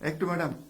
একটু ম্যাডাম।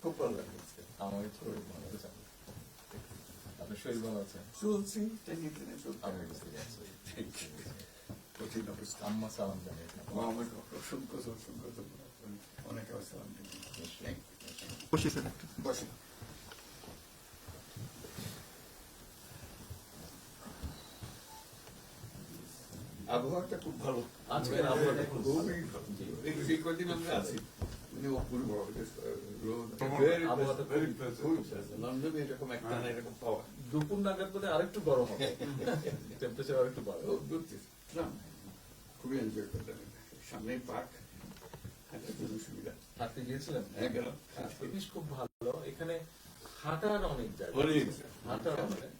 খুব ভালো লাগছে আমাকে শরীর ভালো আছে আপনার শরীর ভালো আছে চলছি টেনে টেনে চলতে আমি হবে। বুঝতে পারছি Thank you. কঠিন অবস্থা আম্মা সালাম জানিয়ে আমাকে অসংখ্য অসংখ্য। অনেক ইউ বসি আবহাওয়াটা খুব ভালো। আজকের আবহাওয়াটা খুব খুবই ভালো। এই- এই কদিন আমরা আছি মানে আবহাওয়াটা খুবই লন্ডনে এরকম একটা না এরকম পাওয়া। দুপুর নাগাদ বোধ আরেকটু গরম হবে। টেম্পারেচার আরেকটু বাড়বে। ও, ঘুরতেছি। না, খুবই এনজয় পার্ক সুবিধা। হাঁটতে হ্যাঁ খুব ভালো। এখানে হাঁটার অনেক জায়গা। হাঁটার অনেক